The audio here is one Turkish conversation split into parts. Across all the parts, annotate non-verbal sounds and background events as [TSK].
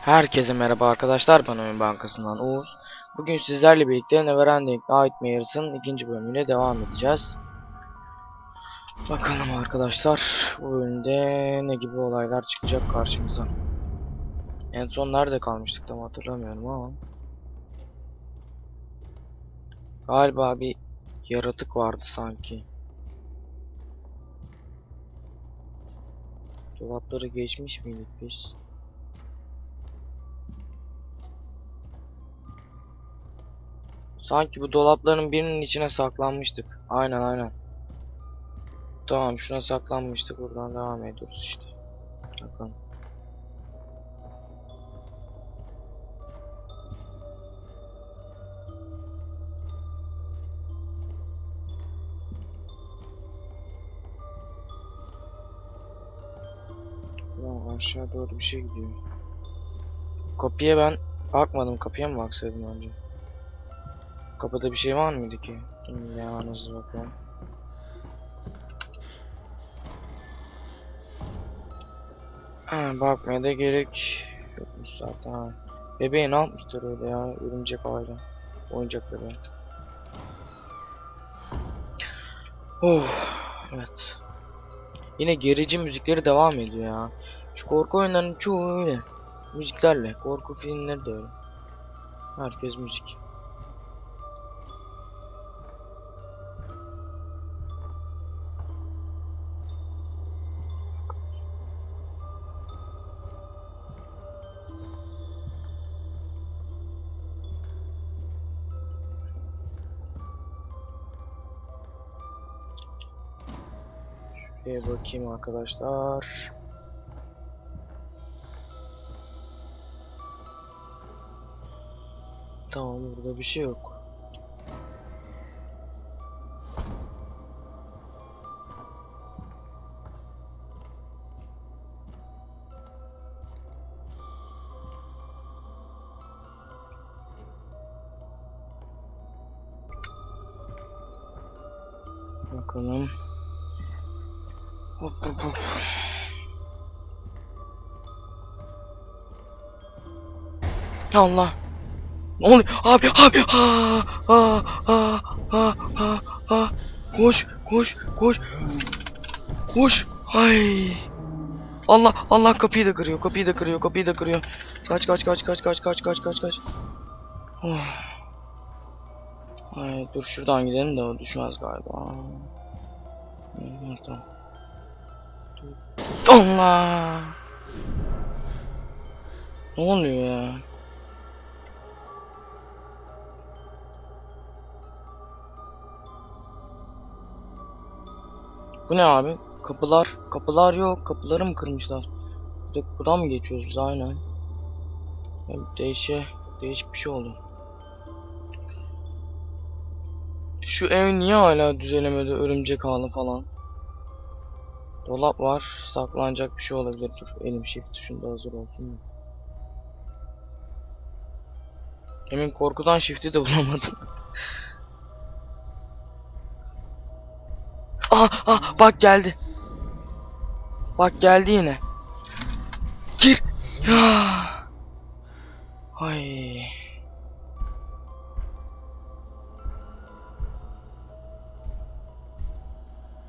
Herkese merhaba arkadaşlar ben Oyun Bankası'ndan Oğuz. Bugün sizlerle birlikte Neverending Nightmares'ın ikinci bölümüne devam edeceğiz. Bakalım arkadaşlar bu bölümde ne gibi olaylar çıkacak karşımıza. En son nerede kalmıştık tam hatırlamıyorum ama. Galiba bir yaratık vardı sanki. Dolapları geçmiş miydik biz? Sanki bu dolapların birinin içine saklanmıştık. Aynen aynen. Tamam şuna saklanmıştık. Buradan devam ediyoruz işte. Bakalım. Aşağı doğru bir şey gidiyor. Kapıya ben bakmadım. Kapıya mı baksaydım önce? Kapıda bir şey var mıydı ki? Dur Ya nasıl bakalım. Ha, bakmaya da gerek yokmuş zaten. Ha. Bebeği ne yapmışlar öyle ya? Örümcek aile. Oyuncak bebeği. Oh, evet. Yine gerici müzikleri devam ediyor ya. Şu korku oyunlarının çoğu öyle. Müziklerle. Korku filmleri de öyle. Herkes müzik. Bir bakayım arkadaşlar. Tamam burada bir şey yok. Allah. Ne oluyor? Abi abi. Ha ha ha ha ha ha. Koş koş koş. Koş. Ay. Allah Allah kapıyı da kırıyor. Kapıyı da kırıyor. Kapıyı da kırıyor. Kaç kaç kaç kaç kaç kaç kaç kaç kaç. Oh. [SIGHS] Ay dur şuradan gidelim de o düşmez galiba. Tamam. Allah. Ne oluyor ya? Bu ne abi? Kapılar, kapılar yok. Kapıları mı kırmışlar? Direkt buradan mı geçiyoruz biz aynen? Değişe, değişik bir şey oldu. Şu ev niye hala düzelemedi örümcek ağını falan? Dolap var. Saklanacak bir şey olabilir. Dur elim shift tuşunda hazır olsun. Emin korkudan shift'i de bulamadım. [LAUGHS] ah ah bak geldi. Bak geldi yine. Gir. Ya. [SIGHS] Ay.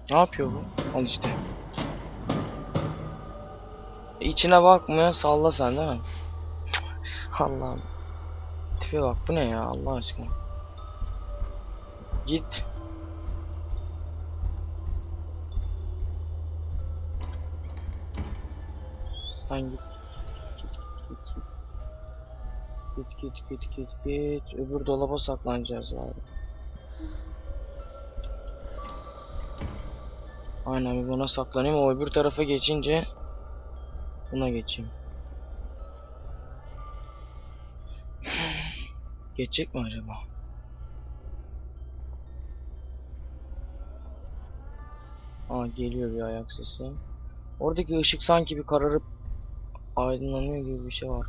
Ne yapıyor bu? Al işte. İçine bakmıyor salla sen değil mi? Allah'ım. Tipe bak bu ne ya Allah aşkına. Git. Sen git. Git git git git git git. Öbür dolaba saklanacağız abi. Aynen bir buna saklanayım o öbür tarafa geçince buna geçeyim. Geçecek mi acaba? Aa geliyor bir ayak sesi. Oradaki ışık sanki bir kararıp aydınlanıyor gibi bir şey var.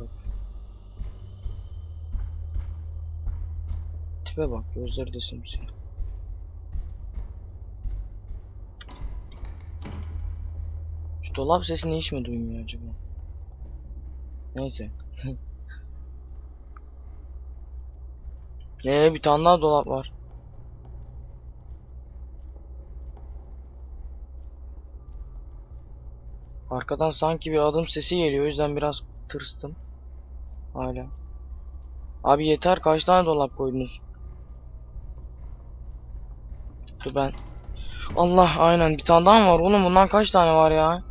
Tipe bak gözleri de simsiyah. Şu dolap sesini hiç mi duymuyor acaba? Neyse. [LAUGHS] Ee bir tane daha dolap var. Arkadan sanki bir adım sesi geliyor. O yüzden biraz tırstım. Hala. Abi yeter kaç tane dolap koydunuz? Dur ben. Allah aynen bir tane daha mı var oğlum bundan kaç tane var ya?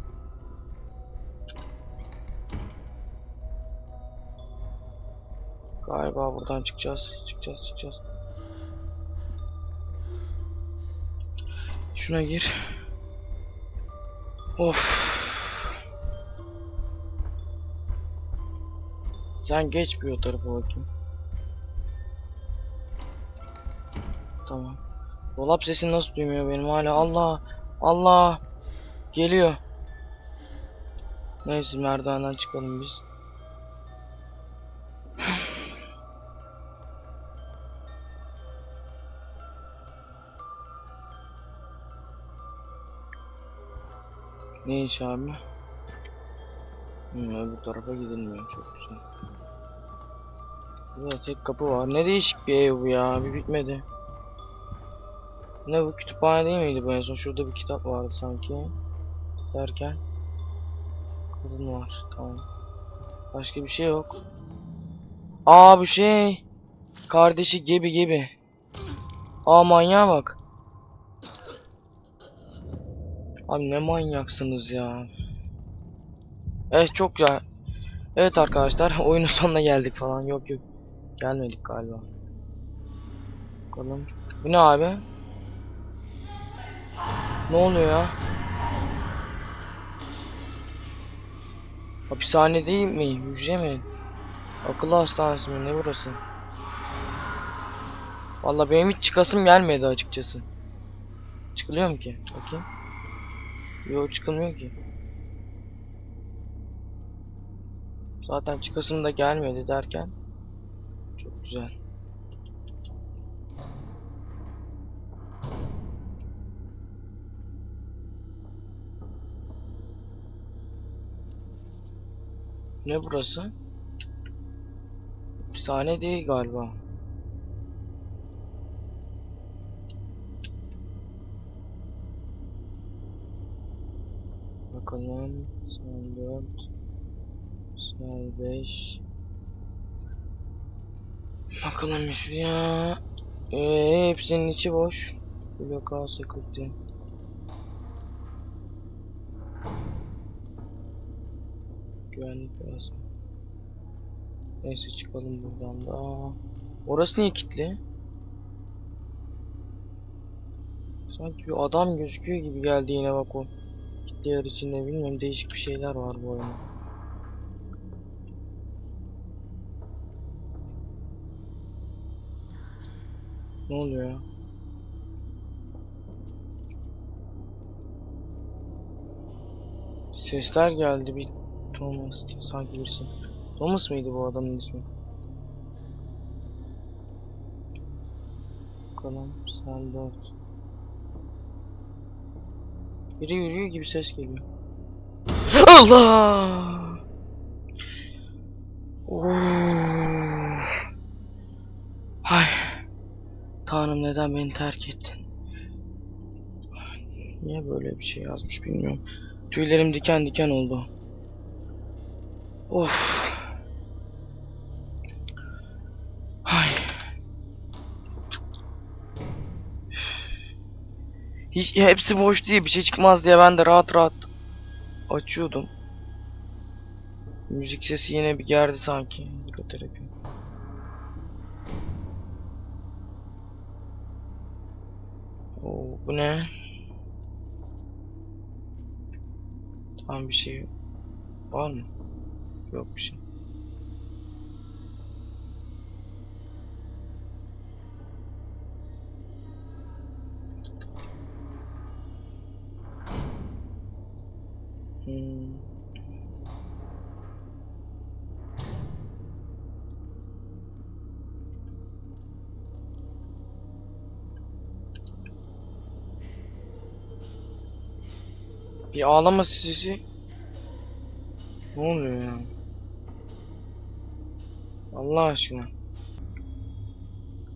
Galiba buradan çıkacağız. Çıkacağız çıkacağız. Şuna gir. Of. Sen geç bir o tarafa bakayım. Tamam. Dolap sesi nasıl duymuyor benim hala? Allah! Allah! Geliyor. Neyse merdivenden çıkalım biz. [LAUGHS] Ne iş abi? Hmm, öbür tarafa gidilmiyor. Çok güzel. Burada tek kapı var. Ne değişik bir ev bu ya. Bir bitmedi. Ne bu kütüphane değil miydi bu en son? Şurada bir kitap vardı sanki. Derken. Kadın var. Tamam. Başka bir şey yok. Aa bu şey. Kardeşi gibi gibi. Aa manyağa bak. Abi ne manyaksınız ya. Evet çok güzel. Evet arkadaşlar [LAUGHS] oyunun sonuna geldik falan. Yok yok. Gelmedik galiba. Bakalım. Bu ne abi? Ne oluyor ya? Hapishane değil mi? Hücre mi? Akıl hastanesi mi? Ne burası? Vallahi benim hiç çıkasım gelmedi açıkçası. Çıkılıyor mu ki? Bakayım. Yok çıkılmıyor ki. Zaten çıkasım da gelmedi derken. Güzel. Ne burası? Hapishane değil galiba. Bakalım. Son 4. Son 5. Bakalım şuraya. Ee, hepsinin içi boş. Blok A security. Güvenlik lazım. Neyse çıkalım buradan da. Orası niye kilitli? Sanki bir adam gözüküyor gibi geldi yine bak o. Diğer içinde bilmiyorum değişik bir şeyler var bu oyunda. Ne oluyor ya? Sesler geldi bir Thomas sanki birisi. Thomas mıydı bu adamın ismi? Bakalım sen dört. Biri yürüyor gibi ses geliyor. Allah! Oo. Hay. Tanrım neden beni terk ettin? Niye böyle bir şey yazmış bilmiyorum. Tüylerim diken diken oldu. Of. Hay. Hiç hepsi boş diye bir şey çıkmaz diye ben de rahat rahat açıyordum. Müzik sesi yine bir gerdi sanki. Psikoterapi. Oo, bu ne? Tam bir şey var mı? Yok bir şey. Hmm. Bir ağlama sesi. Ne oluyor ya? Allah aşkına.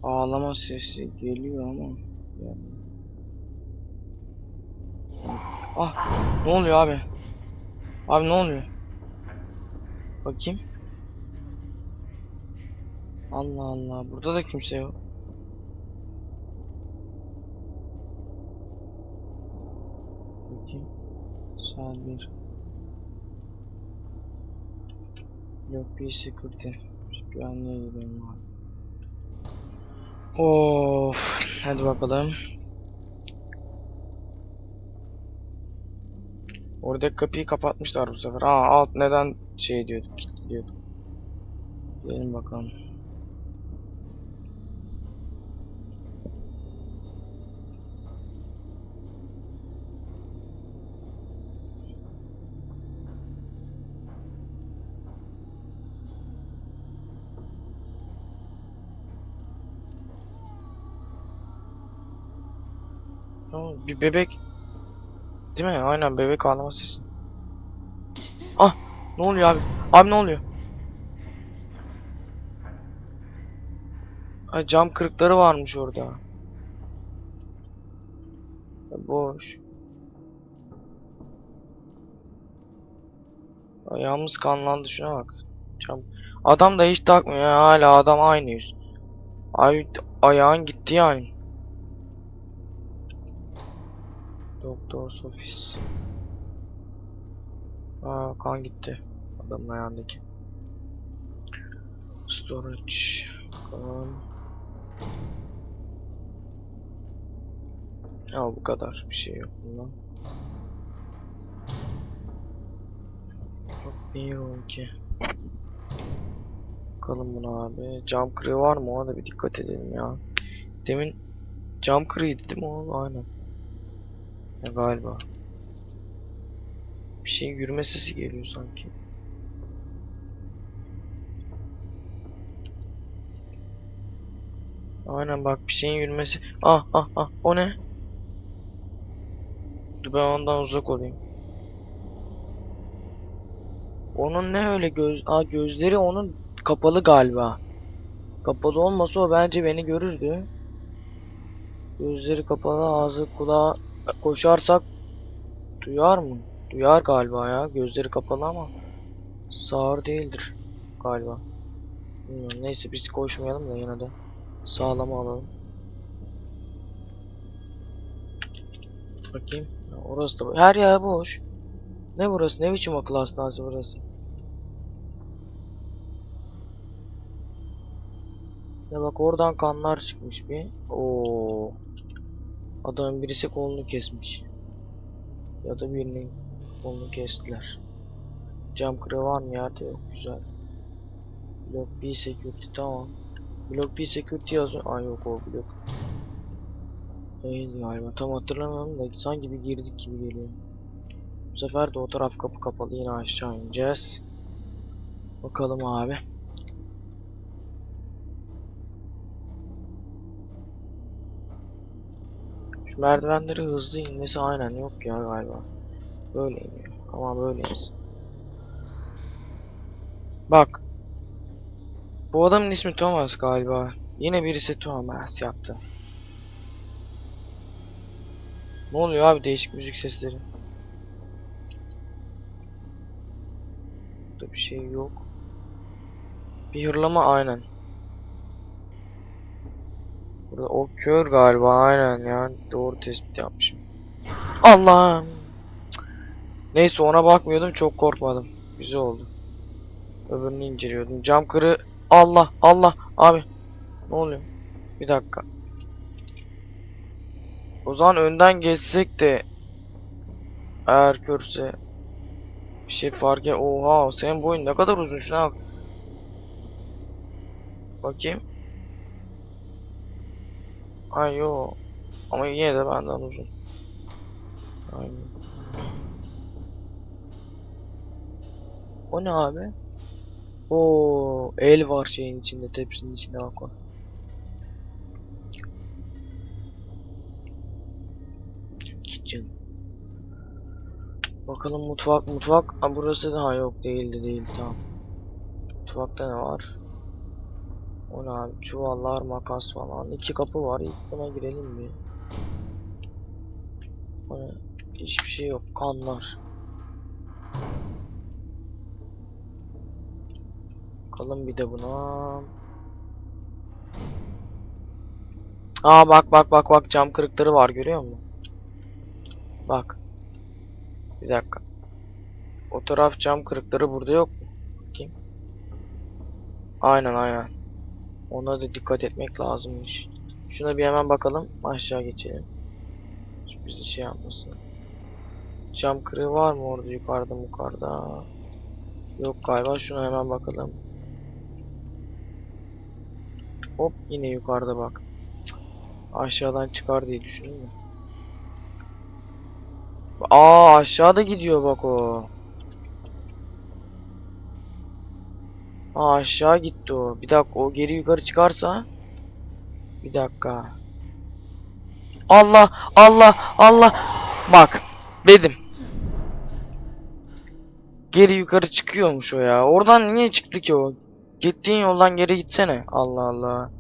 Ağlama sesi geliyor ama. Yani. Ah ne oluyor abi? Abi ne oluyor? Bakayım. Allah Allah burada da kimse yok. Bakayım. Sağ bir. Yok bir security. Güvenliğe gidelim abi. Of. Hadi bakalım. Orada kapıyı kapatmışlar bu sefer. Aa alt neden şey diyorduk, diyorduk. Gelin bakalım. Bir bebek. Değil mi? Aynen bebek ağlama sesi. Ah! Ne oluyor abi? Abi ne oluyor? Ay cam kırıkları varmış orada. Boş. Ayağımız kanlandı şuna bak. Cam. Adam da hiç takmıyor ya hala adam aynı yüz. Ay ayağın gitti yani. Doktor Sofis. Aa kan gitti. Adamın ayağındaki. Storage. Kan. Ya bu kadar bir şey yok bundan. Yok bir yok ki. Bakalım buna abi. Cam kırığı var mı? Ona da bir dikkat edelim ya. Demin cam kırığıydı değil mi o? Aynen. Ya galiba. Bir şey yürüme sesi geliyor sanki. Aynen bak bir şeyin yürümesi. Ah ah ah o ne? Dur ben ondan uzak olayım. Onun ne öyle göz... Aa gözleri onun kapalı galiba. Kapalı olmasa o bence beni görürdü. Gözleri kapalı, ağzı kulağı koşarsak duyar mı? Duyar galiba ya. Gözleri kapalı ama sağır değildir galiba. Bilmiyorum. Neyse biz koşmayalım da yine de sağlama alalım. Bakayım. Orası da her yer boş. Ne burası? Ne biçim akıl hastanesi burası? Ya bak oradan kanlar çıkmış bir. Oo. Adamın birisi kolunu kesmiş. Ya da birinin kolunu kestiler. Cam kırığı var mı yerde yok güzel. Block B security tamam. Block B security yazıyor. Aa yok o blok. Değil galiba tam hatırlamıyorum da sanki bir girdik gibi geliyor. Bu sefer de o taraf kapı kapalı yine aşağı ineceğiz. Bakalım abi. Merdivenleri hızlı inmesi aynen yok ya galiba. Böyle iniyor. Ama böyle insin. Bak. Bu adamın ismi Thomas galiba. Yine birisi Thomas yaptı. Ne oluyor abi değişik müzik sesleri? Burada bir şey yok. Bir hırlama aynen. O kör galiba aynen ya. Doğru tespit yapmışım. Allah'ım. Neyse ona bakmıyordum çok korkmadım. Güzel oldu. Öbürünü inceliyordum. Cam kırı. Allah Allah abi. Ne oluyor? Bir dakika. O zaman önden geçsek de eğer körse bir şey fark et. Oha senin boyun ne kadar uzun şuna bak. Bakayım. Ay yo. Ama yine de benden uzun. Aynen. O ne abi? Oo, el var şeyin içinde, tepsinin içinde bak o. Kitchen. Bakalım mutfak, mutfak. Ha burası da ha yok değildi değil tamam. Mutfakta ne var? O ne abi? Çuvallar, makas falan. İki kapı var. İlk buna girelim bir. O ne? Hiçbir şey yok. Kanlar. Bakalım bir de buna. Aa bak bak bak bak cam kırıkları var görüyor musun? Bak. Bir dakika. O taraf cam kırıkları burada yok mu? Bakayım. Aynen aynen. Ona da dikkat etmek lazımmış. Şuna bir hemen bakalım. Aşağı geçelim. Şu bizi şey yapmasın. Cam kırığı var mı orada yukarıda yukarıda? Yok galiba şuna hemen bakalım. Hop yine yukarıda bak. Aşağıdan çıkar diye düşündüm. Aa aşağıda gidiyor bak o. Aa aşağı gitti o. Bir dakika o geri yukarı çıkarsa. Bir dakika. Allah Allah Allah. Bak dedim. Geri yukarı çıkıyormuş o ya. Oradan niye çıktı ki o? Gittiğin yoldan geri gitsene. Allah Allah.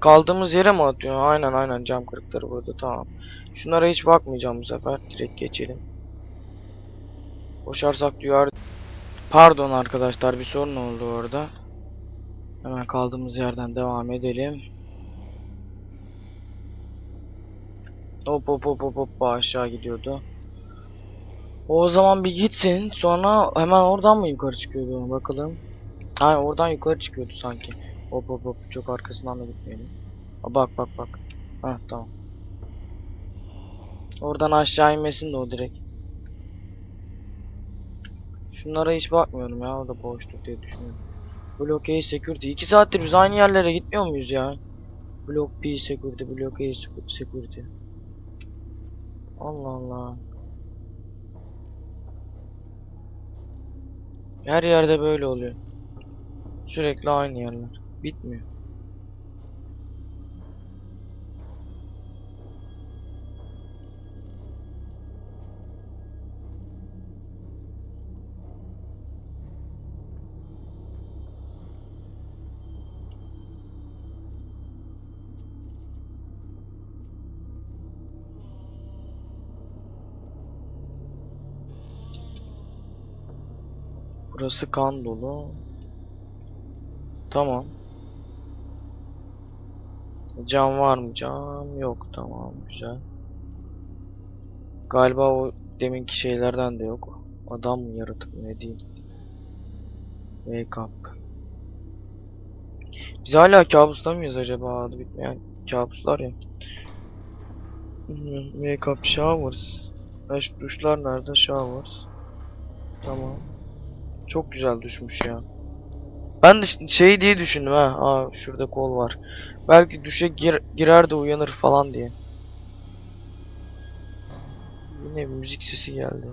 Kaldığımız yere mi atıyor? Aynen aynen cam kırıkları burada tamam. Şunlara hiç bakmayacağım bu sefer. Direkt geçelim. Koşarsak duyar. Pardon arkadaşlar bir sorun oldu orada. Hemen kaldığımız yerden devam edelim. Hop hop hop hop hop aşağı gidiyordu. O zaman bir gitsin. Sonra hemen oradan mı yukarı çıkıyordu bakalım. Ay oradan yukarı çıkıyordu sanki. Hop hop hop çok arkasından da gitmeyelim. Aa, bak bak bak. Heh tamam. Oradan aşağı inmesin de o direkt. Şunlara hiç bakmıyorum ya o da boşluk diye düşünüyorum. Block A security. 2 saattir biz aynı yerlere gitmiyor muyuz ya? Block B security, block A security. Allah Allah. Her yerde böyle oluyor. Sürekli aynı yerler. Bitmiyor. Burası kan dolu. Tamam. Cam var mı? Cam yok. Tamam güzel. Galiba o deminki şeylerden de yok. Adam mı yaratık mı ne diyeyim. Wake up. Biz hala kabusta mıyız acaba? Adı bitmeyen kabuslar ya. Wake up showers. Duşlar nerede? Showers. Tamam. Çok güzel düşmüş ya. Ben de şey diye düşündüm ha. Aa şurada kol var. Belki düşe gir girer de uyanır falan diye. Yine müzik sesi geldi.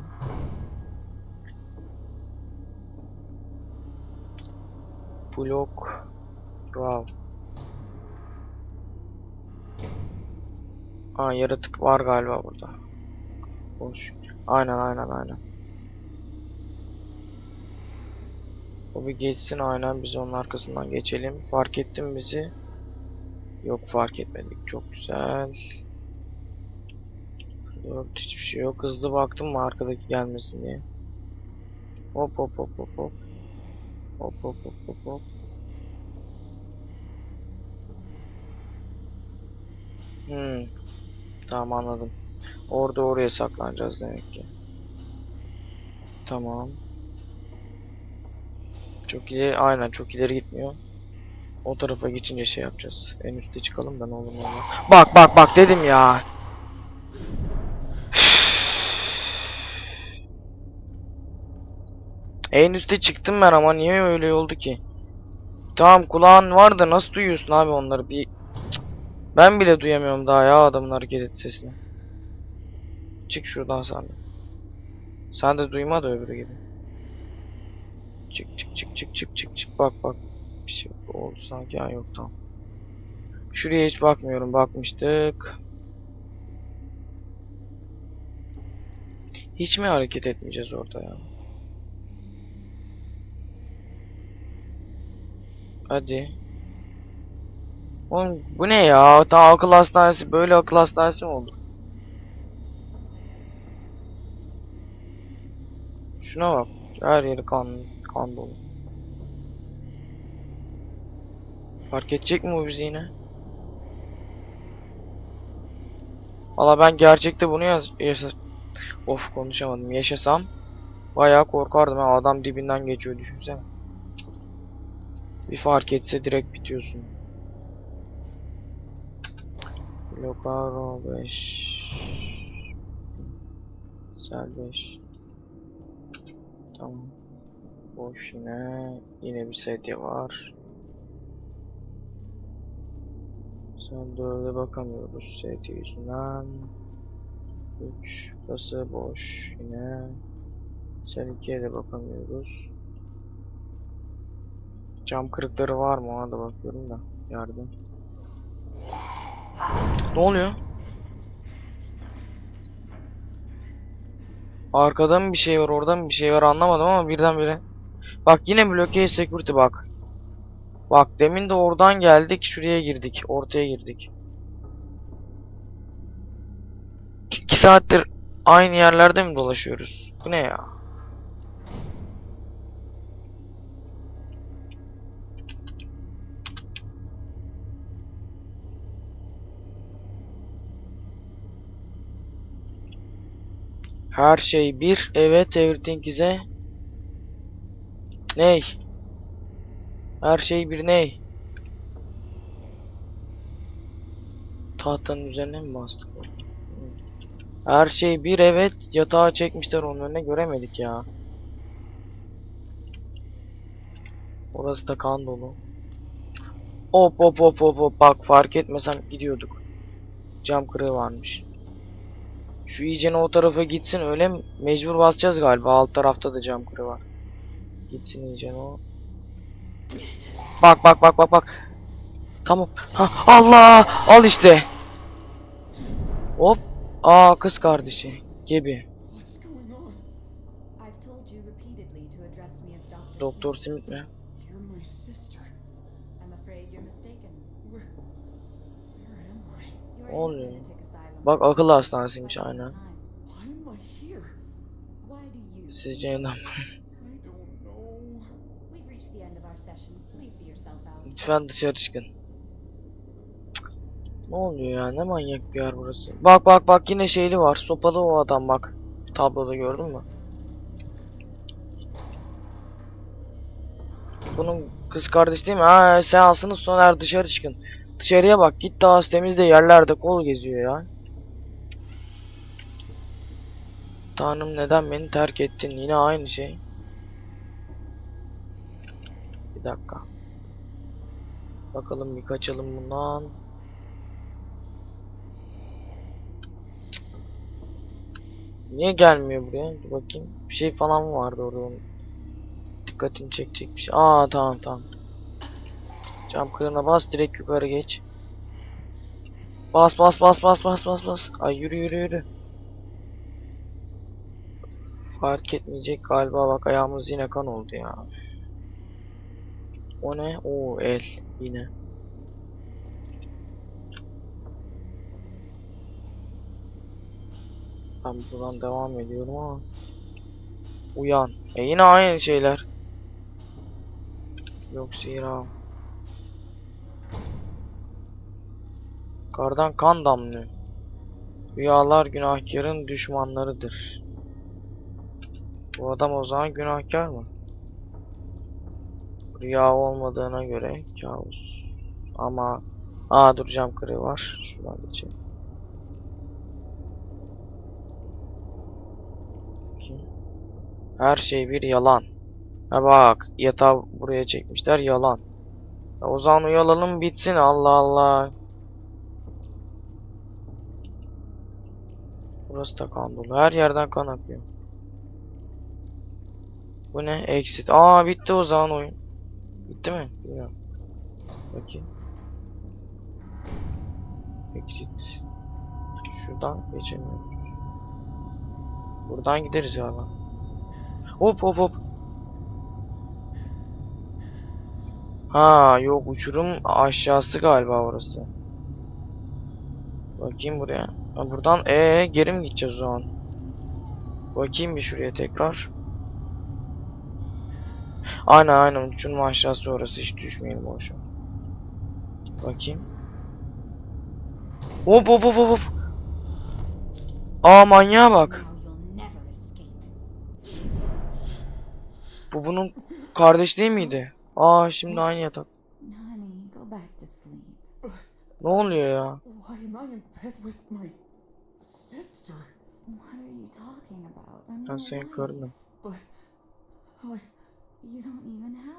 Blok Rav. Aa yaratık var galiba burada. Boş. Aynen aynen aynen. O bir geçsin aynen biz onun arkasından geçelim. Fark ettin bizi. Yok fark etmedik. Çok güzel. Yok hiçbir şey yok. Hızlı baktım mı arkadaki gelmesin diye. Hop hop hop hop hop. Hop hop hop hop hop. Hmm. Tamam anladım. Orada oraya saklanacağız demek ki. Tamam. Çok ileri, aynen çok ileri gitmiyor. O tarafa geçince şey yapacağız. En üstte çıkalım da ne olur ne olmaz. Bak bak bak dedim ya. [SIGHS] En üste çıktım ben ama niye öyle oldu ki? Tamam kulağın var da nasıl duyuyorsun abi onları bir. [TSK] Ben bile duyamıyorum daha ya adamın hareket et sesini. Çık şuradan sen de. Sen de duyma da öbürü gibi. Çık çık çık çık çık çık çık bak bak. Bir şey oldu sanki ha yok tamam. Şuraya hiç bakmıyorum bakmıştık. Hiç mi hareket etmeyeceğiz orada ya? Hadi. Oğlum bu ne ya? Daha akıl hastanesi böyle akıl hastanesi mi olur? Şuna bak. Her yeri kan kan dolu. Fark edecek mi bu bizi yine? Valla ben gerçekte bunu yaz yaşa Of konuşamadım. Yaşasam bayağı korkardım ha. Adam dibinden geçiyor düşünsene. Bir fark etse direkt bitiyorsun. Lokaro 5 Sel 5 Tamam. Boş yine. Yine bir sedye var. Sen dörde bakamıyoruz sedye yüzünden. 3 burası boş yine. Sen ikiye de bakamıyoruz. Cam kırıkları var mı ona da bakıyorum da. Yardım. Ne oluyor? Arkada mı bir şey var, orada mı bir şey var anlamadım ama birdenbire. Bak yine blockade security bak. Bak demin de oradan geldik, şuraya girdik, ortaya girdik. 2 saattir aynı yerlerde mi dolaşıyoruz? Bu ne ya? Her şey bir. Evet, everything is a... Ney? Her şey bir ney? Tahtanın üzerine mi bastık? Her şey bir evet. Yatağa çekmişler onun önüne göremedik ya. Orası da kan dolu. Hop hop hop hop hop bak fark etmesem gidiyorduk. Cam kırığı varmış. Şu iyicene o tarafa gitsin öyle mi? Mecbur basacağız galiba. Alt tarafta da cam kırığı var. Gitsin iyicene o. Bak bak bak bak bak. Tamam. Ha, Allah! Al işte. Hop. Aa kız kardeşi. Gibi. Doktor Smith. Mi? Oluyor. Bak akıl hastanesiymiş aynen. Sizce neden? [LAUGHS] Lütfen dışarı çıkın. Ne oluyor ya? Ne manyak bir yer burası. Bak bak bak yine şeyli var. Sopalı o adam bak. Tabloda gördün mü? Bunun kız kardeş değil mi? Ha seansınız sona er dışarı çıkın. Dışarıya bak git daha temizde yerlerde kol geziyor ya. Tanrım neden beni terk ettin? Yine aynı şey. Bir dakika. Bakalım bir kaçalım bundan. Niye gelmiyor buraya? Dur bakayım. Bir şey falan mı vardı orada onun? Dikkatini çekecek bir şey. Aa tamam tamam. Cam kırığına bas direkt yukarı geç. Bas bas bas bas bas bas bas. Ay yürü yürü yürü. Fark etmeyecek galiba bak ayağımız yine kan oldu ya. O ne? Oo el yine. Ben buradan devam ediyorum ama Uyan. E yine aynı şeyler. Yok Sira. Kardan kan damlıyor. Rüyalar günahkarın düşmanlarıdır. Bu adam o zaman günahkar mı? Rüya olmadığına göre kabus. Ama Aa dur cam kırığı var. Şuradan geçelim. Her şey bir yalan. Ha bak yatağı buraya çekmişler yalan. Ya o zaman uyalım bitsin Allah Allah. Burası da kan dolu. Her yerden kan akıyor. Bu ne? Exit. Aa bitti o zaman oyun. Bitti mi? Bilmiyorum. Bakayım. Exit. Şuradan geçemiyoruz. Buradan gideriz galiba. Hop hop hop. Ha yok uçurum aşağısı galiba orası. Bakayım buraya. Ha, buradan ee geri mi gideceğiz o zaman? Bakayım bir şuraya tekrar. Aynen aynen uçurum aşağısı orası hiç düşmeyelim boşa. Bakayım. Hop hop hop hop. Aa manyağa bak. Bu bunun kardeş değil miydi? Aa şimdi aynı yatak. Ne oluyor ya? Ben wife. karınım.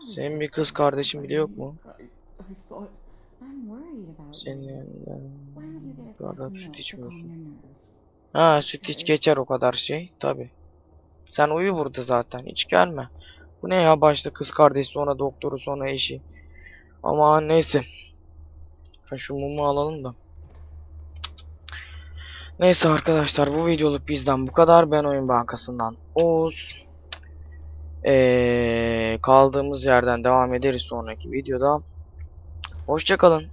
Senin bir kız kardeşin bile yok mu? Senin adam of süt içmiyorsun. Ha süt iç geçer o kadar şey. Tabi. Sen uyu burada zaten. Hiç gelme. Bu ne ya başta kız kardeş sonra doktoru sonra eşi. Ama neyse. Ben şu mumu alalım da. Neyse arkadaşlar bu videoluk bizden bu kadar. Ben Oyun Bankası'ndan Oğuz. Ee, kaldığımız yerden devam ederiz sonraki videoda. Hoşçakalın.